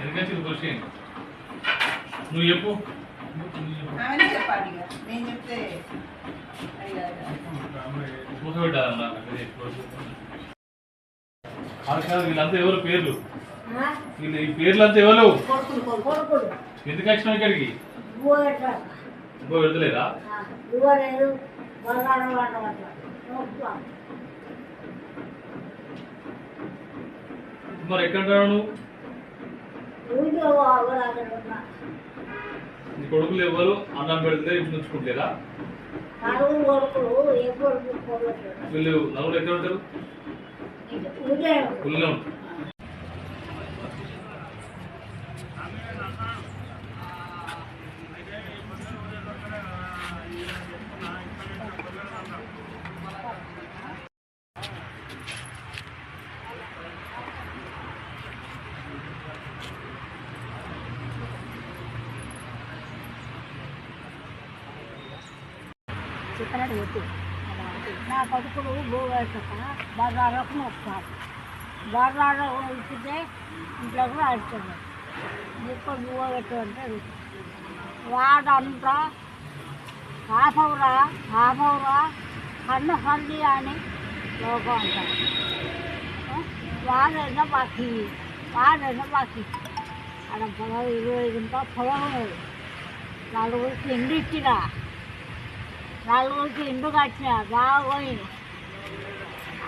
ఎందుకంటే క్వశ్చన్ నువ్వు చెప్పు. వీళ్ళంతా ఎవరు పేర్లు? వీళ్ళు ఈ పేర్లంతా ఎవరు? ఎందుకు వచ్చినావు ఇక్కడికి? ఇంకో నొప్పులా. మరి ఎక్కడ నువ్వు? నీ కొడుకులు ఎవరు అన్నం పెడితే ఇంటి కొడుకు వీళ్ళు నలుగురు ఎక్కడ ఉంటారు? ఊళ్ళో ఉంటారు. చెప్పినట్టు చెప్పి. నా కొడుకులు భూవేసక బర్రాలకు వస్తారు బర్రాలు ఇచ్చితే ఇంట్లో కూడా అడుగుతుంది ఇక్కడ నువ్వు పెట్టమంటే వాడంతా హాఫవురా హాఫవురా కన్ను హల్లి అని లోకం అంటారు. వాడైనా బాకీ వాడైనా బాకీ అక్కడ పొలం ఇరవై గుంట పొలం ఉన్నది. నలుగురికి ఇండు నలుగురికి ఇండు కట్టిన బాగా పోయింది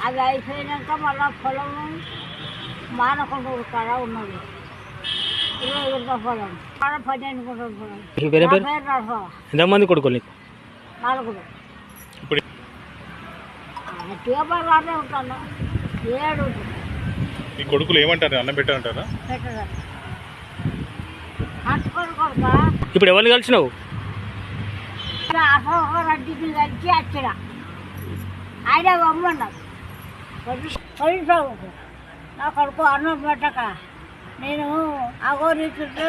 అది అయిపోయినాక మళ్ళా పొలం మానకొండ కాడ ఉన్నది. ఇరవై గుంట పొలం. ఆడ పన్నెండు గుంటల పొలం. ఎంతమంది కొడుకులు నీకు? నలుగురు. ఇప్పుడు గట్టిగా బాగానే ఉంటాను. ఏడు. ఈ కొడుకులు ఏమంటారు? అన్నం పెట్టారంటారా కొడుక ఇప్పుడు ఎవరిని కలిసినావు? అసలు రెడ్డికి కలిసి వచ్చిన ఆయన వమ్మన్నాడు పోలీసు నా కొడుకు అన్నం పెట్టక. నేను అగోరీతుంటే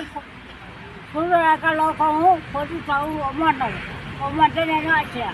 చూడలేక లోకము పోలీసు వమ్మన్నాడు వమ్మంటే నేను వచ్చిన